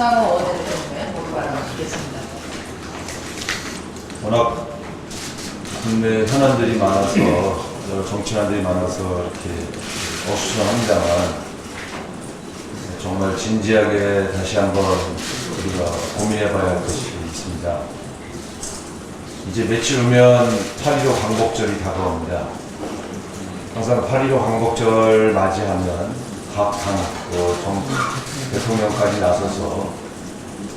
이상호 원내대표님의 모두 발언을 듣겠습니다. 워낙 국내 현안들이 많아서 여러 정치관들이 많아서 이렇게 어수선합니다만 정말 진지하게 다시 한번 우리가 고민해봐야 할 것이 있습니다. 이제 며칠 후면 8.15 광복절이 다가옵니다. 항상 8.15 광복절 맞이하면 또 정, 대통령까지 나서서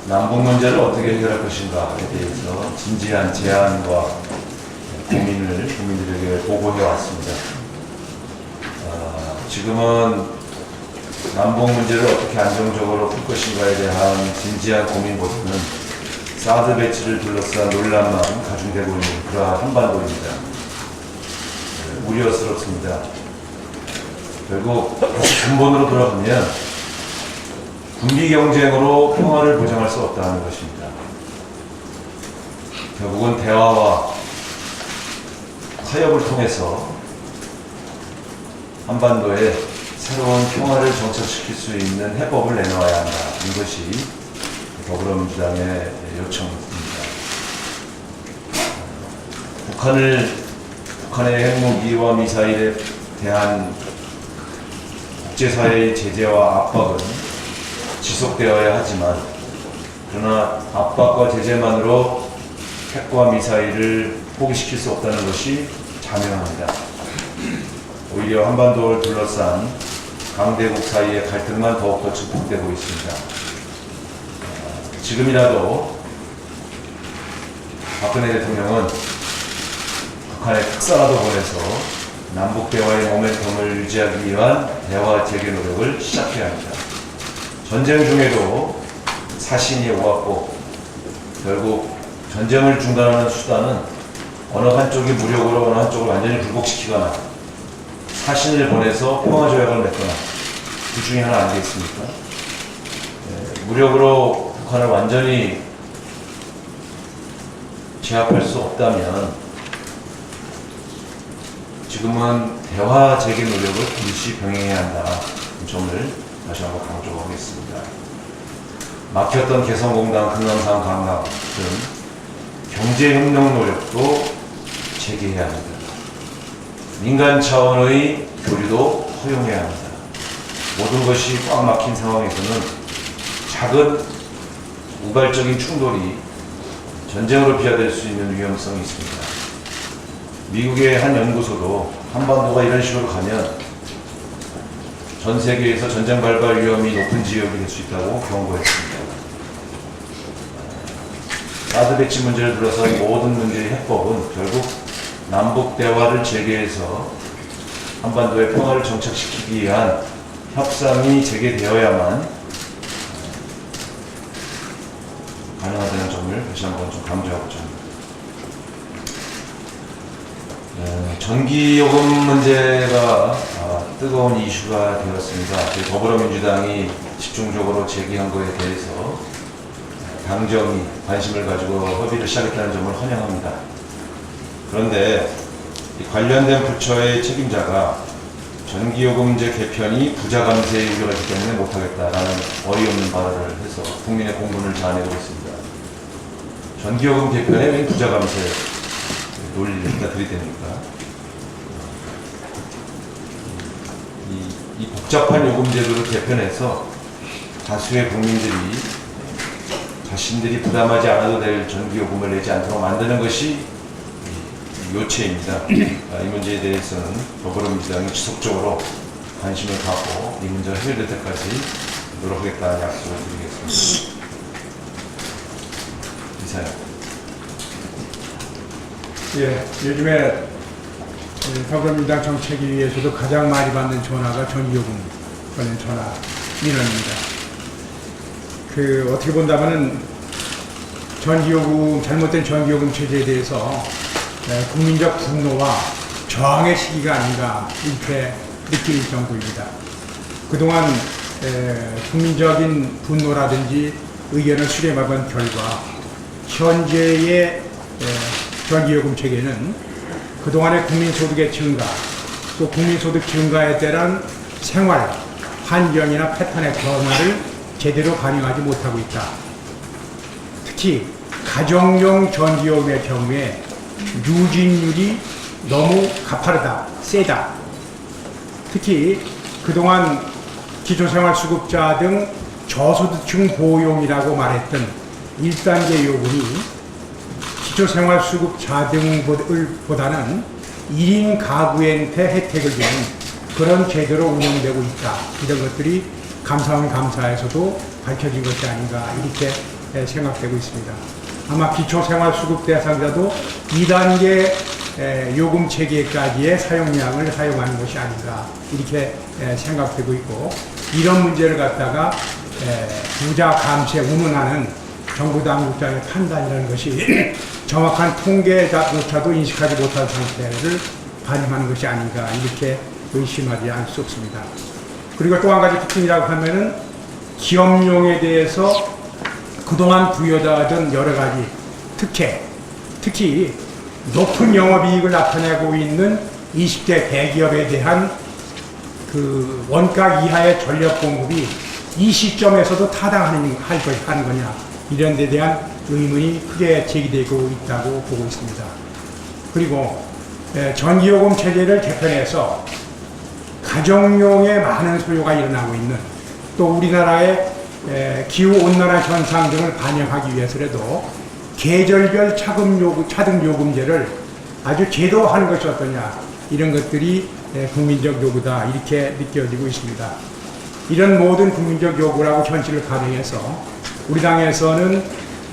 남북 문제를 어떻게 해결할 것인가에 대해서 진지한 제안과 고민을 국민들에게 보고해 왔습니다. 아, 지금은 남북 문제를 어떻게 안정적으로 풀 것인가에 대한 진지한 고민보다는 사드 배치를 둘러싼 논란만 가중되고 있는 그러한 한반도입니다. 네, 우려스럽습니다. 결국 다시 근본으로 돌아보면 군비 경쟁으로 평화를 보장할 수 없다는 것입니다. 결국은 대화와 타협을 통해서 한반도에 새로운 평화를 정착시킬 수 있는 해법을 내놓아야 한다. 이것이 더불어민주당의 요청입니다. 북한을 북한의 핵무기와 미사일에 대한 국제사회의 제재와 압박은 지속되어야 하지만 그러나 압박과 제재만으로 핵과 미사일을 포기시킬 수 없다는 것이 자명합니다. 오히려 한반도를 둘러싼 강대국 사이의 갈등만 더욱더 증폭되고 있습니다. 어, 지금이라도 박근혜 대통령은 북한에 특사라도 보내서 남북 대화의 모멘텀을 유지하기 위한 대화 재개 노력을 시작해야 합니다. 전쟁 중에도 사신이 오갔고 결국 전쟁을 중단하는 수단은 어느 한쪽이 무력으로 어느 한쪽을 완전히 굴복시키거나 사신을 보내서 평화조약을 맺거나 그 중에 하나 아니겠습니까? 예, 무력으로 북한을 완전히 제압할 수 없다면 지금은 대화 재개 노력을 동시 병행해야 한다. 이 점을 다시 한번 강조하겠습니다. 막혔던 개성공단, 금강산, 강남 등 경제협력 노력도 재개해야 합니다. 민간 차원의 교류도 허용해야 합니다. 모든 것이 꽉 막힌 상황에서는 작은 우발적인 충돌이 전쟁으로 비화될 수 있는 위험성이 있습니다. 미국의 한 연구소도 한반도가 이런 식으로 가면 전 세계에서 전쟁 발발 위험이 높은 지역이 될 수 있다고 경고했습니다. 사드 배치 문제를 둘러싼 모든 문제의 해법은 결국 남북 대화를 재개해서 한반도의 평화를 정착시키기 위한 협상이 재개되어야만 가능하다는 점을 다시 한번 좀 강조하고자 합니다. 네, 전기요금 문제가 아, 뜨거운 이슈가 되었습니다. 저희 더불어민주당이 집중적으로 제기한 것에 대해서 당정이 관심을 가지고 협의를 시작했다는 점을 환영합니다. 그런데 이 관련된 부처의 책임자가 전기요금제 개편이 부자 감세의 우려가 있기 때문에 못하겠다라는 어이없는 발언을 해서 국민의 공분을 자아내고 있습니다. 전기요금 개편에 왜 부자 감세 논리를 갖다 들이댑니까? 이, 이 복잡한 요금 제도를 개편해서 다수의 국민들이 자신들이 부담하지 않아도 될 전기요금을 내지 않도록 만드는 것이 이 요체입니다. 아, 이 문제에 대해서는 더불어민주당이 지속적으로 관심을 갖고 이 문제가 해결될 때까지 노력하겠다는 약속을 드리겠습니다. 이사요. 예, 요즘에 이 더불어민주당 정책위에서도 가장 많이 받는 전화가 전기요금 관련 전화 민원입니다. 그 어떻게 본다면은 전기요금 잘못된 전기요금 체제에 대해서 에, 국민적 분노와 저항의 시기가 아닌가 이렇게 느낄 정도입니다. 그동안 에, 국민적인 분노라든지 의견을 수렴해본 결과 현재의 에, 전기요금 체계는 그동안의 국민소득의 증가, 또 국민소득 증가에 따른 생활 환경이나 패턴의 변화를 제대로 반영하지 못하고 있다. 특히 가정용 전기요금의 경우에 누진율이 너무 가파르다, 세다. 특히 그동안 기초생활수급자 등 저소득층 보용이라고 말했던 1단계 요금이 기초생활수급 자 등보다는 1인 가구한테 혜택을 주는 그런 제도로 운영되고 있다. 이런 것들이 감사원 감사에서도 밝혀진 것이 아닌가 이렇게 에, 생각되고 있습니다. 아마 기초생활수급 대상자도 2단계 에, 요금 체계까지의 사용량을 사용하는 것이 아닌가 이렇게 에, 생각되고 있고 이런 문제를 갖다가 에, 부자 감세 운운하는 정부 당국자의 판단이라는 것이 정확한 통계조차도 인식하지 못한 상태를 반영하는 것이 아닌가 이렇게 의심하지 않을 수 없습니다. 그리고 또 한 가지 특징이라고 하면은 기업용에 대해서 그동안 부여하던 여러 가지 특혜, 특히 높은 영업이익을 나타내고 있는 20대 대기업에 대한 그 원가 이하의 전력 공급이 이 시점에서도 타당하는 할 거, 하는 거냐 이런 데 대한 의문이 크게 제기되고 있다고 보고 있습니다. 그리고 에, 전기요금 체계를 개편해서 가정용에 많은 소요가 일어나고 있는 또 우리나라의 에, 기후 온난화 현상 등을 반영하기 위해서라도 계절별 차금 요금, 차등 요금제를 아주 제도화하는 것이 어떠냐 이런 것들이 에, 국민적 요구다 이렇게 느껴지고 있습니다. 이런 모든 국민적 요구라고 현실을 가정해서 우리 당에서는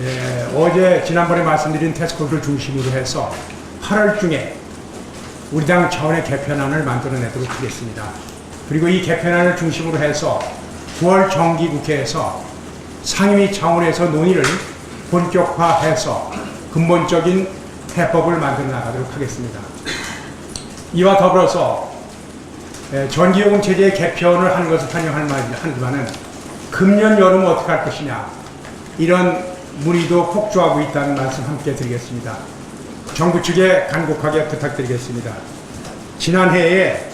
에, 어제 지난번에 말씀드린 테스코를 중심으로 해서 8월 중에 우리 당 차원의 개편안을 만들어내도록 하겠습니다. 그리고 이 개편안을 중심으로 해서 9월 정기국회에서 상임위 차원에서 논의를 본격화해서 근본적인 해법을 만들어 나가도록 하겠습니다. 이와 더불어서 에, 전기요금 체제의 개편을 하는 것을 환영할 말이지만은 금년 여름 어떻게 할 것이냐 이런 문의도 폭주하고 있다는 말씀 함께 드리겠습니다. 정부 측에 간곡하게 부탁드리겠습니다. 지난해에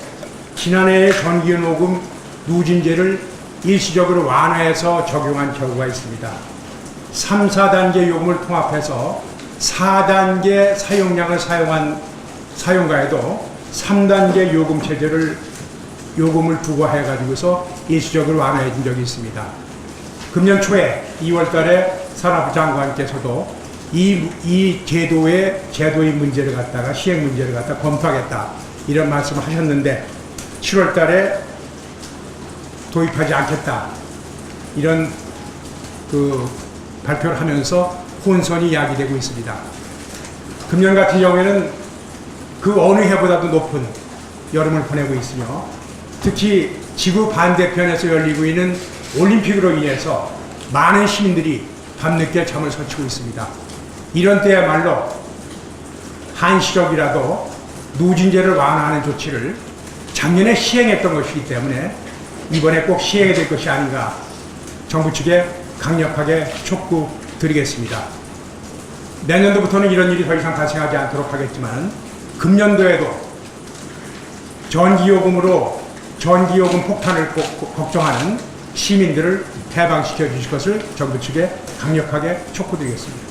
지난해에 전기요금 누진제를 일시적으로 완화해서 적용한 결과가 있습니다. 3, 4단계 요금을 통합해서 4단계 사용량을 사용한 사용가에도 3단계 요금 체제를 요금을 부과해 가지고서 일시적으로 완화해 준 적이 있습니다. 금년 초에 2월 달에 산업부 장관께서도 이, 이 제도의 제도의 문제를 갖다가 시행 문제를 갖다 검토하겠다 이런 말씀을 하셨는데 7월 달에 도입하지 않겠다 이런 그 발표를 하면서 혼선이 야기되고 있습니다. 금년 같은 경우에는 그 어느 해보다도 높은 여름을 보내고 있으며 특히 지구 반대편에서 열리고 있는 올림픽으로 인해서 많은 시민들이 밤늦게 잠을 설치고 있습니다. 이런 때야말로 한시적이라도 누진제를 완화하는 조치를 작년에 시행했던 것이기 때문에 이번에 꼭 시행해야 될 것이 아닌가 정부 측에 강력하게 촉구 드리겠습니다. 내년도부터는 이런 일이 더 이상 발생하지 않도록 하겠지만 금년도에도 전기요금으로 전기요금 폭탄을 걱정하는 시민들을 해방시켜 주실 것을 정부 측에 강력하게 촉구드리겠습니다.